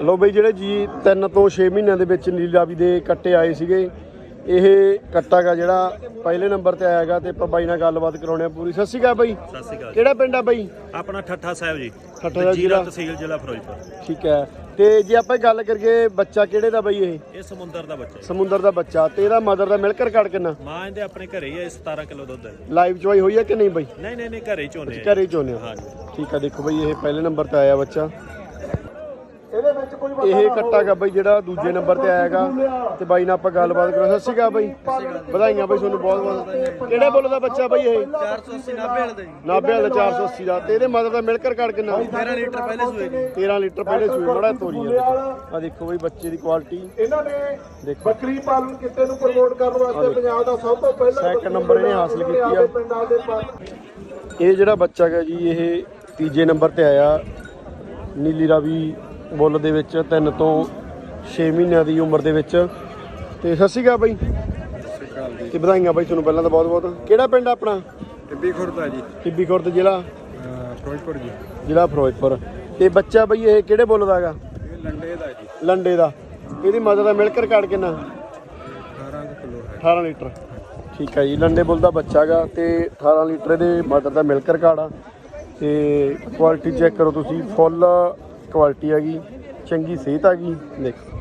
ਲੋ ਬਈ ਜਿਹੜੇ ਜੀ 3 ਤੋਂ 6 ਮਹੀਨਿਆਂ ਦੇ ਵਿੱਚ ਨੀਲਾਵੀ ਦੇ ਕੱਟੇ ਆਏ ਸੀਗੇ ਇਹ ਕੱਟਾ ਗਾ ਜਿਹੜਾ ਪਹਿਲੇ ਨੰਬਰ ਤੇ ਆਇਆਗਾ ਤੇ ਆਪਾਂ ਬਾਈ ਨਾਲ ਗੱਲਬਾਤ ਕਰਾਉਣੇ ਆ ਪੂਰੀ। ਸਤਿ ਸ਼੍ਰੀ ਅਕਾਲ ਬਾਈ। ਸਤਿ ਸ਼੍ਰੀ ਅਕਾਲ ਕਿਹੜਾ ਪਿੰਡ ਆ ਬਾਈ? ਆਪਣਾ ਠੱਠਾ ਸਾਹਿਬ ਜੀ। ਠੱਠਾ ਸਾਹਿਬ ਜੀਰਾ। ਤਹਿਸੀਲ ਜ਼ਿਲ੍ਹਾ ਫਿਰੋਜ਼ਪੁਰ। ਠੀਕ ਹੈ। ਤੇ ਜੇ ਆਪਾਂ ਗੱਲ ਕਰੀਏ ਬੱਚਾ ਕਿਹੜੇ ਦਾ ਬਾਈ ਇਹ? ਇਹ ਸਮੁੰਦਰ ਦਾ ਬੱਚਾ। ਸਮੁੰਦਰ ਦਾ ਬੱਚਾ। ਤੇ ਇਹਦਾ ਮਦਰ ਦਾ ਮਿਲਕ ਰਿਕਾਰਡ ਕਿੰਨਾ? ਮਾਂ ਇਹਦੇ ਆਪਣੇ ਘਰੇ ਹੀ ਹੈ 17 ਕਿਲੋ ਦੁੱਧ ਹੈ। ਲਾਈਵ ਚੋਈ ਹੋਈ ਹੈ ਕਿ ਨਹੀਂ ਬਾਈ? ਨਹੀਂ ਨਹੀਂ ਨਹੀਂ ਘਰੇ ਹੀ ਆ ਘਰੇ ਚੋਨੇ ਹਾਂਜੀ ਠੀਕ ਆ ਦੇਖੋ ਬਈ ਇਹ ਪਹਿਲੇ ਨੰਬਰ ਤੇ ਆਇਆ ਬੱਚਾ। ਇਹ ਕੱਟਾ ਗਾ ਬਈ ਜਿਹੜਾ ਦੂਜੇ ਨੰਬਰ ਤੇ ਆਇਆਗਾ ਤੇ ਬਾਈ ਨਾਲ ਆਪਾਂ ਗੱਲਬਾਤ ਕਰਾਂ ਸਤਿ ਸ਼੍ਰੀ ਅਕਾਲ ਬਾਈ। ਵਧਾਈਆਂ ਬਈ ਤੁਹਾਨੂੰ ਬਹੁਤ ਬਹੁਤ। ਕਿਹੜੇ ਬੋਲ ਦਾ ਬੱਚਾ ਬਈ ਇਹ? 480 90 ਵਾਲੇ ਦਾ ਜੀ। ਨਾਭੇ ਵਾਲਾ 480 ਦਾ। ਤੇ ਇਹਦੇ ਮਦਰ ਦਾ ਮਿਲਕ ਰਿਕਾਰਡ ਕਿੰਨਾ? 13 ਲੀਟਰ ਪਹਿਲੇ ਸੂਏ ਜੀ 13 ਲੀਟਰ ਪਹਿਲੇ ਸੂਈ ਬੜਾ ਤੋਰੀ ਆ ਆ ਦੇਖੋ ਬਈ ਬੱਚੇ ਦੀ ਕੁਆਲਿਟੀ ਇਹਨਾਂ ਨੇ ਦੇਖੋ। ਬੱਕਰੀ ਪਾਲਣ ਕਿੱਤੇ ਨੂੰ ਪ੍ਰਮੋਟ ਕਰਨ ਵਾਸਤੇ ਪੰਜਾਬ ਦਾ ਸਭ ਤੋਂ ਪਹਿਲਾ ਸੈਕਿੰਡ ਨੰਬਰ ਇਹਨੇ ਹਾਸਲ ਕੀਤੀ ਆ। ਇਹ ਜਿਹੜਾ ਬੱਚਾ ਹੈ ਜੀ ਇਹ ਤੀਜੇ ਨੰਬਰ ਤੇ ਆਇਆ। ਨੀਲੀ ਰਾਵੀ ਬੁੱਲ ਦੇ ਵਿੱਚ 3 ਤੋਂ 6 ਮਹੀਨਿਆਂ ਦੀ ਉਮਰ ਦੇ ਵਿੱਚ। ਤੇ ਸਤਿ ਸ਼੍ਰੀ ਅਕਾਲ ਬਾਈ। ਤੇ ਵਧਾਈਆਂ ਬਾਈ ਤੁਹਾਨੂੰ ਪਹਿਲਾਂ ਤਾਂ ਬਹੁਤ ਬਹੁਤ ਕਿਹੜਾ ਪਿੰਡ ਆਪਣਾ? ਟਿੱਬੀ ਖੁਰਦਾ ਜੀ। ਟਿੱਬੀ ਖੁਰਦ ਜ਼ਿਲ੍ਹਾ? ਫਿਰੋਜ਼ਪੁਰ ਜੀ। ਜ਼ਿਲ੍ਹਾ ਫਿਰੋਜ਼ਪੁਰ। ਤੇ ਬੱਚਾ ਬਈ ਇਹ ਕਿਹੜੇ ਬੁੱਲ ਦਾ ਹੈਗਾ? ਇਹ ਲੰਡੇ ਦਾ ਜੀ। ਲੰਡੇ ਦਾ। ਇਹਦੀ ਮਦਰ ਦਾ ਮਿਲਕ ਰਿਕਾਰਡ ਕਿੰਨਾ? 18 ਕਿਲੋ ਹੈ। 18 ਲੀਟਰ। ਠੀਕ ਹੈ ਜੀ ਲੰਡੇ ਬੁੱਲ ਦਾ ਬੱਚਾ ਹੈਗਾ ਤੇ 18 ਲੀਟਰ ਇਹਦੇ ਮਦਰ ਦਾ ਮਿਲਕ ਰਿਕਾਰਡ ਆ। ਤੇ ਕੁਆਲਿਟੀ ਚੈੱਕ ਕਰੋ ਤੁਸੀਂ ਫੁੱਲ ਕੁਆਲਿਟੀ ਹੈਗੀ ਚੰਗੀ ਸਿਹਤ ਹੈਗੀ ਦੇਖੋ।